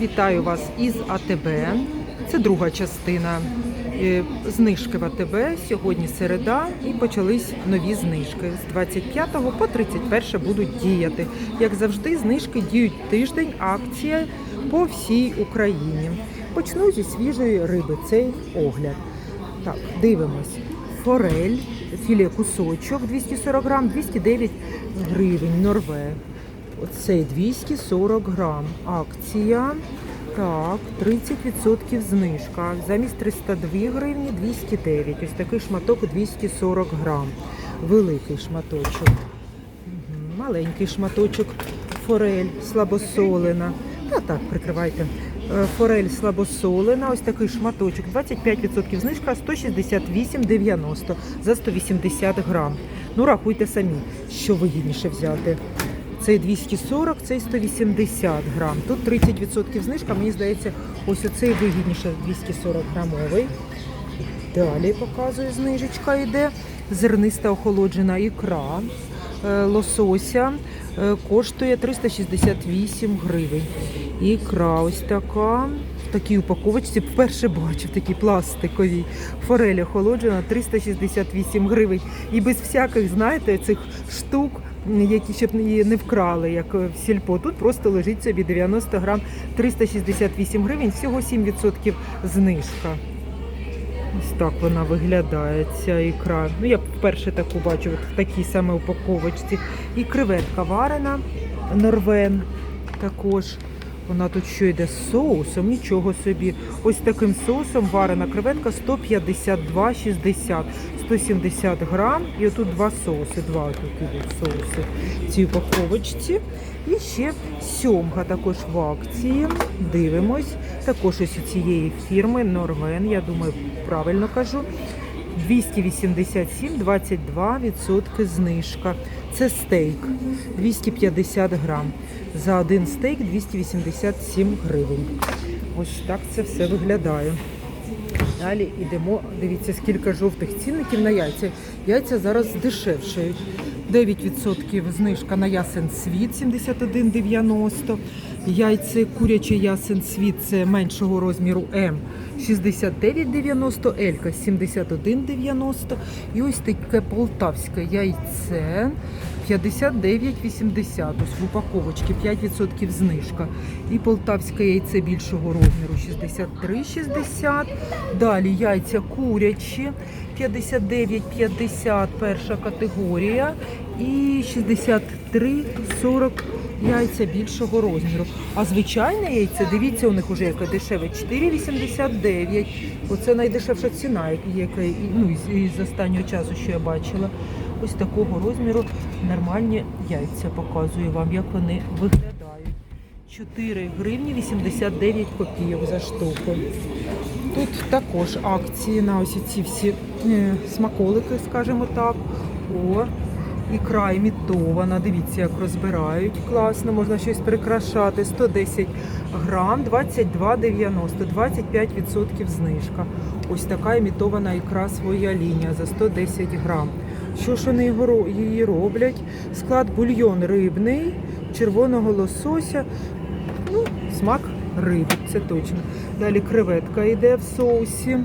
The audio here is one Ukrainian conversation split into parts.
Вітаю вас із АТБ. Це друга частина е, знижки в АТБ. Сьогодні середа і почались нові знижки. З 25 по 31 будуть діяти. Як завжди, знижки діють тиждень, акція по всій Україні. Почну зі свіжої риби. Цей огляд. Так, дивимось. Форель, філе кусочок 240 грам, 209 гривень, Норвег. Оцей 240 грам. Акція. Так, 30% знижка. Замість 302 гривні 209. Ось такий шматок 240 грам. Великий шматочок. Маленький шматочок. Форель слабосолена. Та так, прикривайте. Е, Форель слабосолена, ось такий шматочок. 25% знижка 168,90 за 180 грам. Ну, рахуйте самі, що вигідніше взяти. Цей 240, цей 180 грам. Тут 30% знижка, мені здається, ось оцей вигідніше 240 грамовий. Далі показую, знижечка йде. Зерниста охолоджена ікра е, лосося е, коштує 368 гривень. Ікра ось така. В такій упаковочці вперше бачив такі пластикові. Форель охолоджена 368 гривень. І без всяких, знаєте, цих штук, які щоб її не вкрали, як в сільпо. Тут просто лежить собі 90 грам 368 гривень, всього 7% знижка. Ось так вона виглядає, ця ікра. Ну, я вперше таку бачу от в такій саме упаковочці. І креветка варена, норвен також. Вона тут що йде з соусом, нічого собі. Ось таким соусом варена креветка 152,60, 170 грам. І отут два соуси, два тут ідуть соуси в цій упаковочці. І ще сьомга також в акції. Дивимось. Також ось у цієї фірми Норвен, я думаю, правильно кажу. 287, 22% знижка. Це стейк 250 грам. За один стейк 287 гривень. Ось так це все виглядає. Далі йдемо. Дивіться, скільки жовтих цінників на яйця. Яйця зараз дешевшають. 9% знижка на ясен світ 71,90. Яйця курячий ясен світ це меншого розміру М 69,90, Елька 71,90. І ось таке полтавське яйце 59,80. Ось в упаковочці 5% знижка. І полтавське яйце більшого розміру 63,60. Далі яйця курячі 59,50 перша категорія. І 63,40 яйця більшого розміру. А звичайне яйце, дивіться, у них вже яке дешеве 4,89. Оце найдешевша ціна, яка ну, із останнього часу, що я бачила. Ось такого розміру нормальні яйця показую вам, як вони виглядають. 4 гривні 89 копійок за штуку. Тут також акції на ось ці всі е, смаколики, скажімо так. О, ікра імітована. Дивіться, як розбирають. Класно, можна щось прикрашати. 110 грам, 22,90, 25% знижка. Ось така імітована ікра своя лінія за 110 грам. Що ж вони її роблять? Склад бульйон рибний, червоного лосося. Ну, смак риби, це точно. Далі креветка йде в соусі.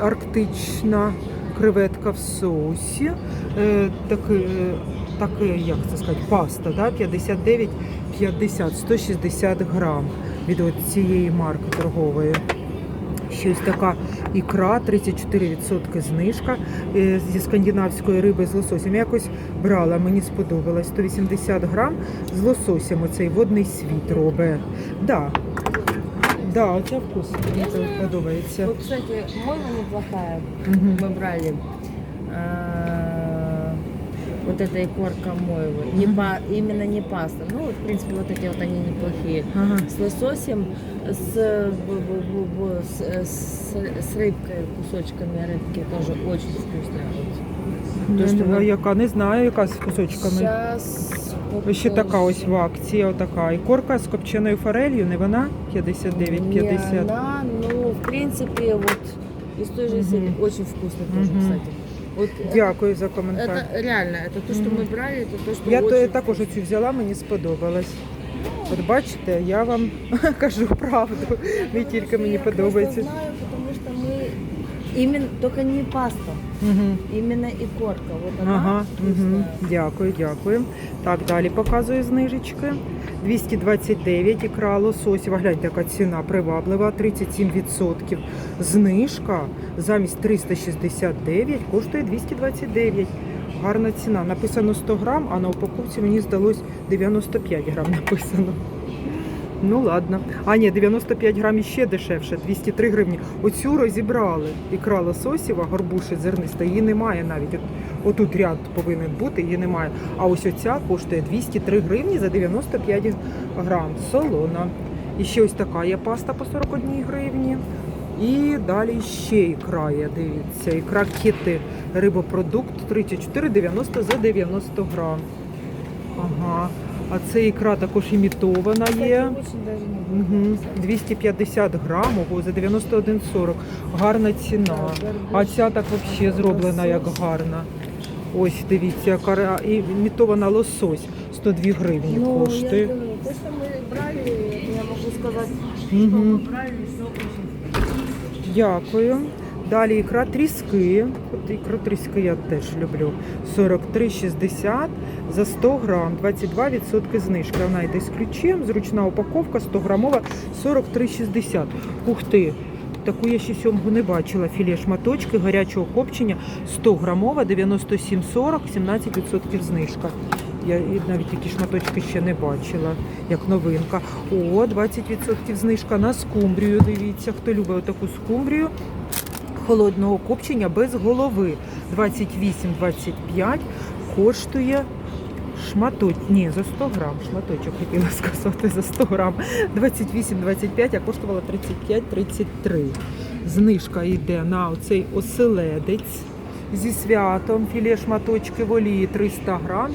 Арктична креветка в соусі. Е, таке, е, як це сказати, паста, да? 59,50, 160 грам від цієї марки торгової. Щось така ікра, 34% знижка е, зі скандинавської риби з лососем. Я якось брала, мені сподобалось. 180 грам з лососем оцей водний світ робить. Да. Да, оця вкус мені це подобається. Вот, кстати, мойва неплохая. Мгм. Мы брали а, вот эта икорка мойвы. Не па- именно не паста. Ну, вот, в принципе, вот эти вот они неплохие. Ага. С лососем, с, бу- бу- бу- бу- с, с- с рыбкой, кусочками рыбки тоже очень вкусная. Вот. То, що ви- яка не знаю, яка з кусочками. Сейчас Ось ще така ось в акції, отака. І корка з копченою форелью, не вона? 59,50. Не она, ну, в принципе, вот из той же Мгм. серии. Очень вкусно тоже, Мгм. кстати. Вот это- Дякую за коментар. Это реально, это то, что Мгм. мы брали, это то, что Я то, очень також оцю взяла, мені сподобалось. Ну, От бачите, я вам кажу правду. Не тільки мені Я подобається. просто знаю, потому что мы именно, только не паста, Угу. именно икорка. Вот она Ага, угу. дякую, дякую. Так, далі показую знижечки. 229 ікра лососєва. Гляньте, яка ціна приваблива, 37%. Знижка замість 369 коштує 229. Гарна ціна. Написано 100 грам, а на упаковці мені здалось 95 грам написано. Ну ладно. А ні, 95 грам ще дешевше, 203 гривні. Оцю розібрали. Ікра лососєва, горбуші зерниста, її немає навіть. От, отут ряд повинен бути, її немає. А ось оця коштує 203 гривні за 95 грам. Солона. І ще ось така є паста по 41 гривні. І далі ще ікра є, дивіться. Ікра кіти, рибопродукт 34,90 за 90 грам. Ага. А це ікра також імітована є. Угу. 250 грам, ого, за 91,40. Гарна ціна. А ця так взагалі зроблена як гарна. Ось дивіться, яка імітована лосось 102 гривні Ну, коштує. брали, я могу сказать, что Мгм. брали, все Дякую. Далі ікра тріски. От ікру тріски я теж люблю. 43,60 за 100 грам, 22% знижки. Вона йде з ключем, зручна упаковка, 100 грамова, 43,60. Ух ти! Таку я ще сьомгу не бачила. Філе шматочки гарячого копчення 100 грамова, 97,40, 17% знижка. Я навіть такі шматочки ще не бачила, як новинка. О, 20% знижка на скумбрію. Дивіться, хто любить таку скумбрію холодного копчення без голови. 28-25 коштує шматоч... Ні, за 100 грам. Шматочок хотіла сказати за 100 грам. 28-25, а коштувала 35-33. Знижка йде на оцей оселедець зі святом. Філе шматочки в олії 300 грам,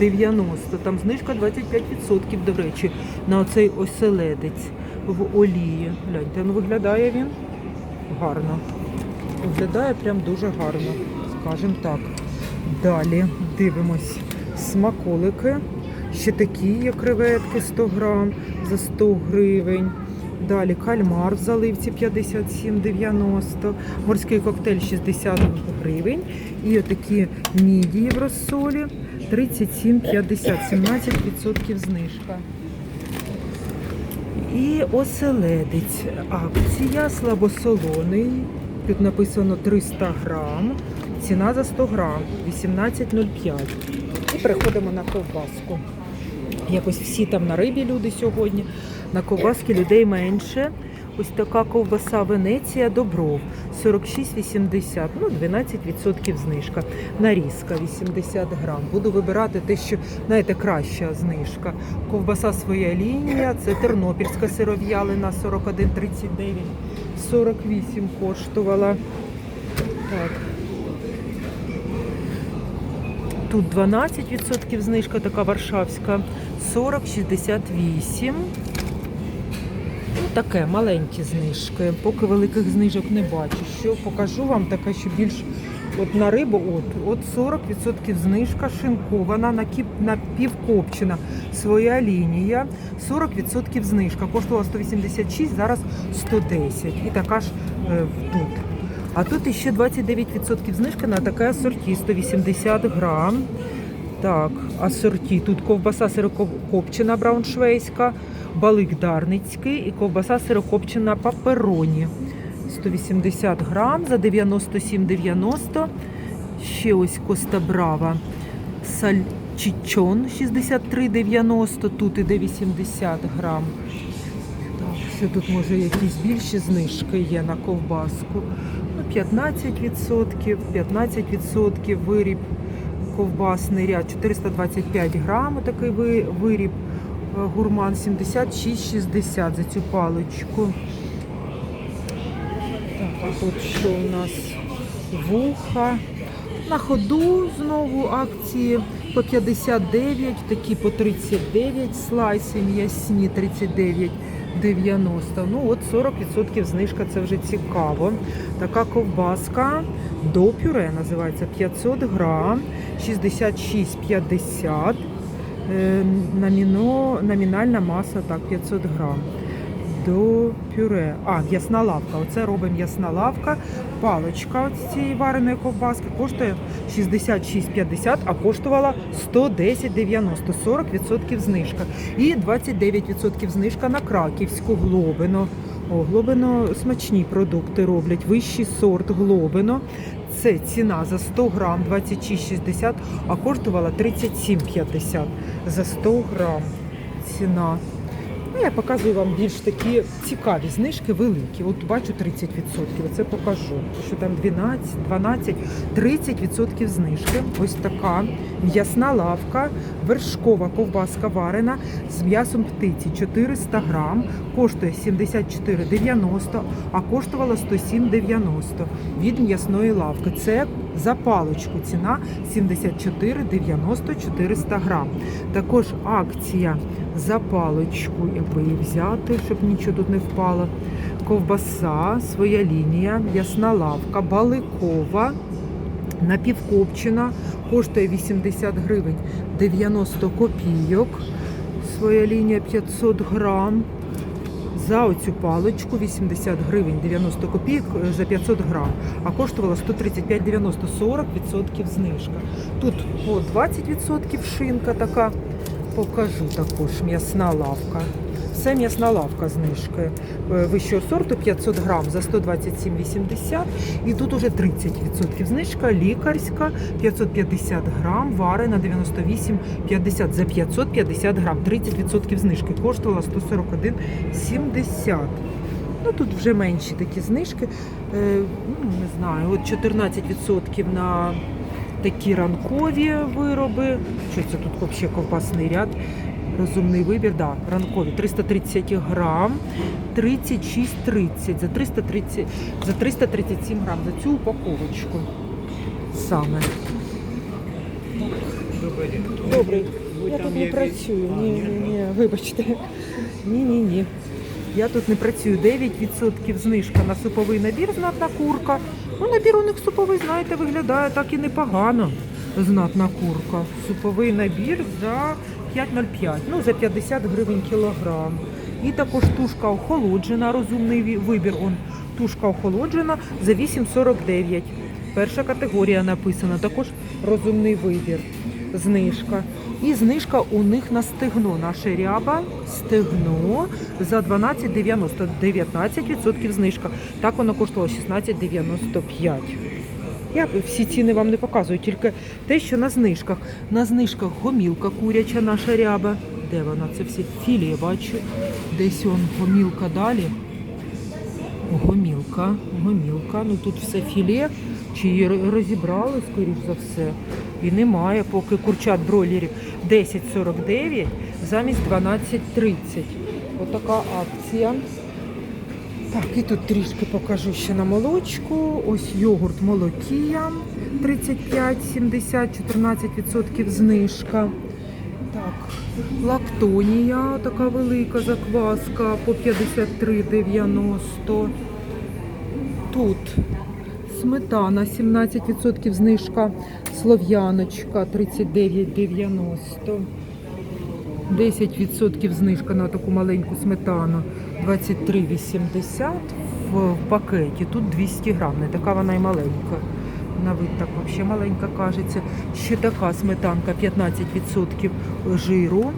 68,90. Там знижка 25%, до речі, на оцей оселедець в олії. Гляньте, ну виглядає він гарно. Виглядає прям дуже гарно, скажімо так. Далі дивимось смаколики. Ще такі є креветки 100 грам за 100 гривень. Далі кальмар в заливці 57,90, морський коктейль 60 гривень. І отакі мідії в розсолі 37,50, 17% знижка. І оселедець. Акція слабосолоний. Тут написано 300 грам. Ціна за 100 грам 18,05. І переходимо на ковбаску. Якось всі там на рибі люди сьогодні. На ковбаски людей менше. Ось така ковбаса Венеція Добров 46,80, ну 12% знижка. Нарізка 80 грам. Буду вибирати те, що знаєте, краща знижка. Ковбаса своя лінія, це тернопільська сиров'ялина 41,39, 48 коштувала. Так. Тут 12% знижка, така варшавська, 40,68. Ну, таке маленькі знижки. Поки великих знижок не бачу. Що покажу вам таке, що більш от на рибу, от, от 40% знижка шинкована, напівкопчена. Своя лінія, 40% знижка. Коштувала 186, зараз 110. І така ж е, тут. А тут іще 29% знижка на таке асорті 180 грам. Так, асорті. Тут ковбаса сирокопчена брауншвейська, балик дарницький і ковбаса сирокопчена папероні. 180 грам за 97,90. Ще ось Коста Брава. Сальчичон 63,90. Тут іде 80 грам. Так, що тут може якісь більші знижки є на ковбаску. Ну, 15%, 15% виріб ковбасний ряд, 425 грам, такий ви- виріб е, гурман 76,60 за цю паличку. Так, а тут що у нас вуха. На ходу знову акції по 59, такі по 39, слайси м'ясні 39,90. Ну от 40% знижка, це вже цікаво. Така ковбаска до пюре називається 500 грам, 66,50. Е, Номіно, номінальна маса так, 500 грам. До пюре. А, м'ясна лавка. Оце робимо м'ясна лавка. Паличка з цієї вареної ковбаски коштує 66,50, а коштувала 110,90. 40% знижка. І 29% знижка на краківську глобино. О, глобино смачні продукти роблять. Вищий сорт глобино. Це ціна за 100 грам 26,60, а коштувала 37,50 за 100 грам. Ціна. Ну, я показую вам більш такі цікаві знижки, великі. От бачу 30%. Оце покажу. Що там 12, 12, 30% знижки. Ось така м'ясна лавка, вершкова ковбаска варена з м'ясом птиці 400 грам. Коштує 74,90, а коштувала 107,90 від м'ясної лавки. Це за паличку ціна 74,90 400 грам. Також акція за паличку, якби її взяти, щоб нічого тут не впало. Ковбаса, своя лінія, м'ясна лавка, баликова, напівкопчена, коштує 80 гривень 90 копійок. Своя лінія 500 грам. За оцю паличку 80 гривень 90 копійок е, за 500 грам, а коштувала 135,90, 40% знижка. Тут по 20% шинка така, покажу також м'ясна лавка. Все м'ясна лавка знижки. Е, Вищого сорту 500 грам за 127,80 і тут уже 30% знижка, лікарська 550 грам, варена 98,50 за 550 грам, 30% знижки, коштувала 141,70. Ну тут вже менші такі знижки. Е, ну, не знаю, от 14% на такі ранкові вироби. Що це тут взагалі ковбасний ряд? Розумний вибір, да, ранкові 330 грам, 36,30 за 330, за 337 грам за цю упаковочку. Саме. Добрий. Я тут не працюю. Ні, ні, ні, вибачте. Ні, ні, ні. Я тут не працюю. 9% знижка на суповий набір знатна курка. Ну, набір у них суповий, знаєте, виглядає так і непогано. Знатна курка. Суповий набір за 5,05, ну за 50 гривень кілограм. І також тушка охолоджена, розумний вибір. Он тушка охолоджена за 8,49. Перша категорія написана, також розумний вибір. Знижка. І знижка у них на стегно. Наша ряба стегно за 12,90. 19% знижка. Так воно коштувало 16,95. Я всі ціни вам не показую, тільки те, що на знижках. На знижках гомілка куряча наша ряба. Де вона? Це всі філії, бачу. Десь он гомілка далі. Гомілка, гомілка. Ну тут все філе. Чи її розібрали, скоріш за все. І немає, поки курчат бройлерів 10,49 замість 12,30. Отака акція. Так, і тут трішки покажу ще на молочку. Ось йогурт молокія 35,70, 14% знижка. Так, лактонія така велика закваска по 53,90. Тут сметана 17% знижка, слов'яночка 39,90. 10% знижка на таку маленьку сметану 23,80 в, пакеті. Тут 200 грам, не така вона і маленька. На вид так взагалі маленька кажеться. Ще така сметанка 15% жиру,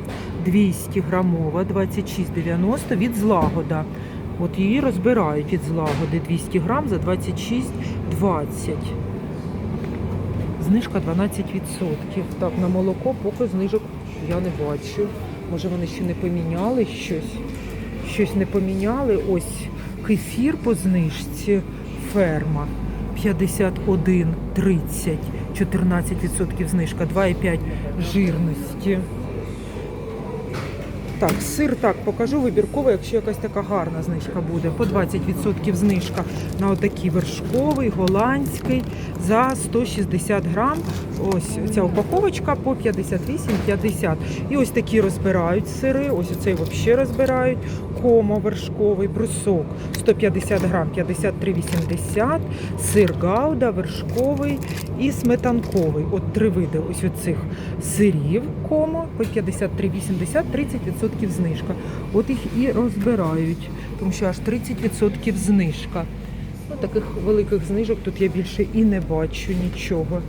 200 грамова, 26,90 від злагода. От її розбирають від злагоди 200 грам за 26,20. Знижка 12%. Так, на молоко поки знижок я не бачу. Може вони ще не поміняли щось. Щось не поміняли. Ось кефір по знижці ферма 51,30. 14% знижка, 2,5 жирності. Так, сир так покажу вибірково, якщо якась така гарна знижка буде. По 20% знижка на отакий вершковий, голландський за 160 грам. Ось ця упаковочка по 58,50. І ось такі розбирають сири. Ось оцей взагалі розбирають. Комо вершковий, брусок 150 грам 53,80, сир гауда вершковий і сметанковий. От три види ось оцих сирів комо по 53,80, 30% знижка. От їх і розбирають, тому що аж 30% знижка. Ну, таких великих знижок тут я більше і не бачу нічого.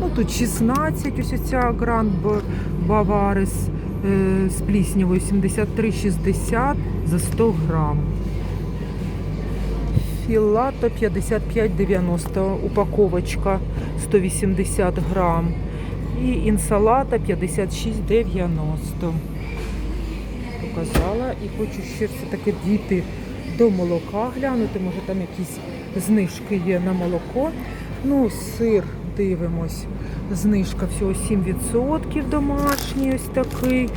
Ну, тут 16, ось ця Гранд Баварис з пліснявою 73,60 за 100 грам. Філато 55,90, упаковочка 180 грам. І інсалата 56,90. Показала і хочу ще все-таки дійти до молока глянути. Може там якісь знижки є на молоко. Ну, сир дивимось. Знижка всього 7% домашній, ось такий.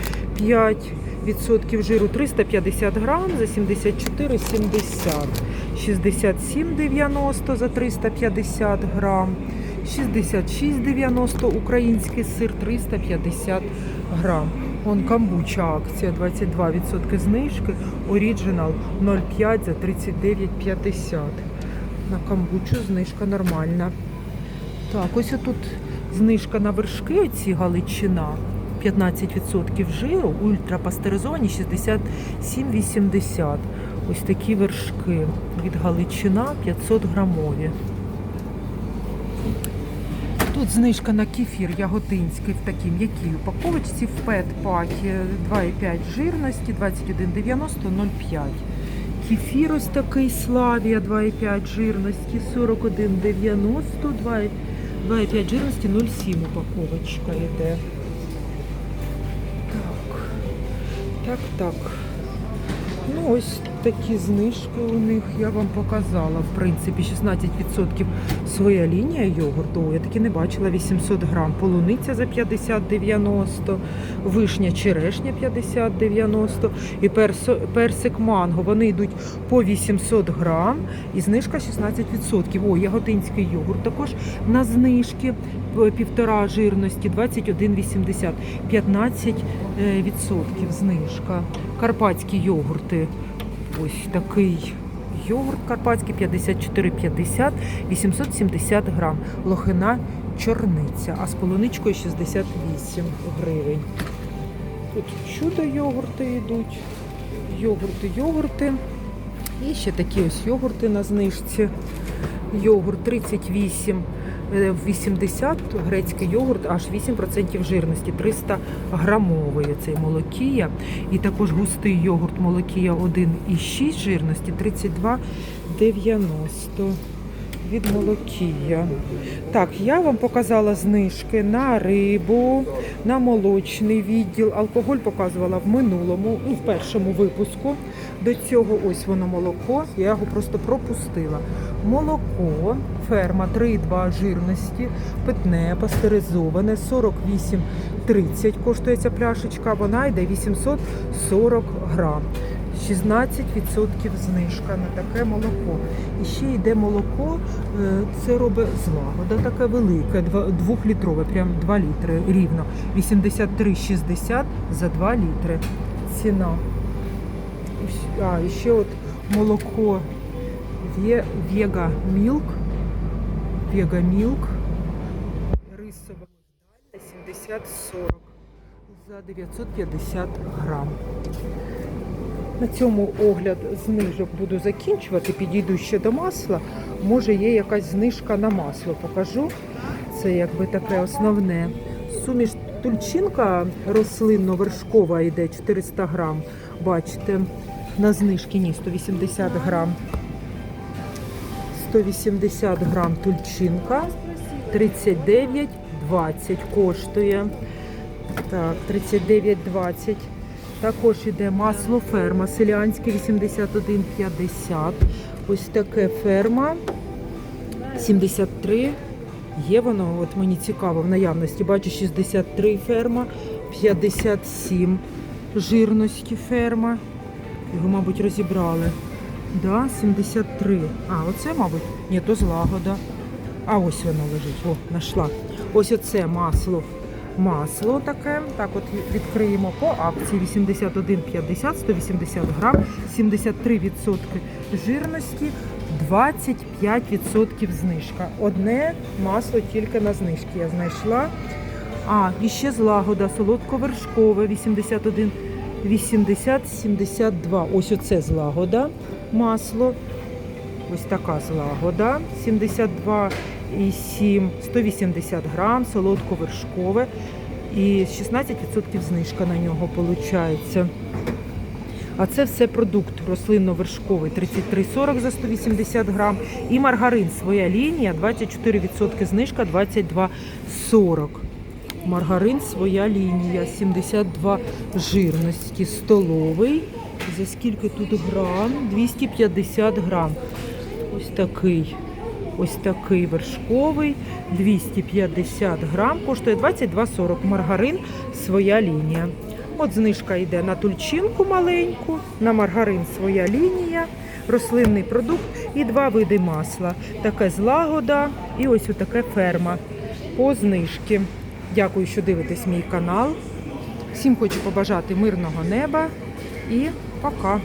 5% жиру 350 грам за 74,70. 67,90 за 350 грам. 66,90 український сир 350 грам. Вон камбуча акція 22% знижки. Оріджинал 0,5 за 39,50. На камбучу знижка нормальна. Так, ось тут знижка на вершки, оці галичина. 15% жиру, ультрапастеризовані 67,80. Ось такі вершки від Галичина 500 грамові. Тут знижка на кефір яготинський в такій м'якій упаковочці в пет-пакі 2,5 жирності, 21,90, 0,5. Кефір ось такий Славія 2,5 жирності, 41,90, 2,5 жирності, 0,7 упаковочка йде. Так, так, так. Ну, ось такі знижки у них я вам показала. В принципі, 16% своя лінія йогурту. Я таки не бачила 800 грам. Полуниця за 50-90, вишня черешня 50-90 і персик манго. Вони йдуть по 800 грам і знижка 16%. О, яготинський йогурт також на знижки півтора жирності 21,80, 15% е, знижка. Карпатські йогурти. Ось такий йогурт карпатський 54,50, 870 грам. Лохина чорниця, а з полуничкою 68 гривень. Тут чудо йогурти йдуть. Йогурти, йогурти. І ще такі ось йогурти на знижці. Йогурт 38 е, 80, грецький йогурт аж 8% жирності, 300 грамовий цей молокія. І також густий йогурт молокія 1,6 жирності, 32,90 від молокія. Так, я вам показала знижки на рибу, на молочний відділ. Алкоголь показувала в минулому, ну, в першому випуску. До цього ось воно молоко. Я його просто пропустила. Молоко, ферма 3,2 жирності, питне, пастеризоване, 48,30 коштує ця пляшечка. Вона йде 840 грам. 16% знижка на таке молоко. І ще йде молоко, е, це робить злагода таке велике, двохлітрове, прям 2 літри рівно. 83,60 за 2 літри. Ціна. А, і ще от молоко Ве- Вега Мілк. Вега Мілк. Рисове 70-40 за 950 грам. На цьому огляд знижок буду закінчувати. Підійду ще до масла. Може є якась знижка на масло. Покажу. Це якби таке основне. Суміш тульчинка рослинно-вершкова йде 400 грам. Бачите, на знижки ні, 180 грам. 180 грам тульчинка. 39,20 коштує. Так, 39,20. Також іде масло ферма селянське 81,50. Ось таке ферма 73. Є воно, от мені цікаво, в наявності. Бачу 63 ферма, 57 жирності ферма. Його, мабуть, розібрали. Да, 73. А, оце, мабуть, ні, то злагода. А ось воно лежить. О, знайшла. Ось оце масло масло таке. Так от відкриємо по акції 81,50, 180 грам, 73% жирності, 25% знижка. Одне масло тільки на знижки я знайшла. А, і ще злагода, солодковершкове 81, 80, 72. Ось оце злагода масло. Ось така злагода 72,7, 180 грам, солодковершкове. І 16% знижка на нього виходить. А це все продукт рослинно-вершковий 33,40 за 180 грам. І маргарин своя лінія 24% знижка 22,40. Маргарин своя лінія 72 жирності столовий. За скільки тут грам? 250 грам. Ось такий. Ось такий вершковий 250 грам, коштує 22,40. Маргарин своя лінія. От знижка йде на тульчинку маленьку, на маргарин своя лінія, рослинний продукт і два види масла. Таке злагода і ось таке ферма по знижки. Дякую, що дивитесь мій канал. Всім хочу побажати мирного неба і пока.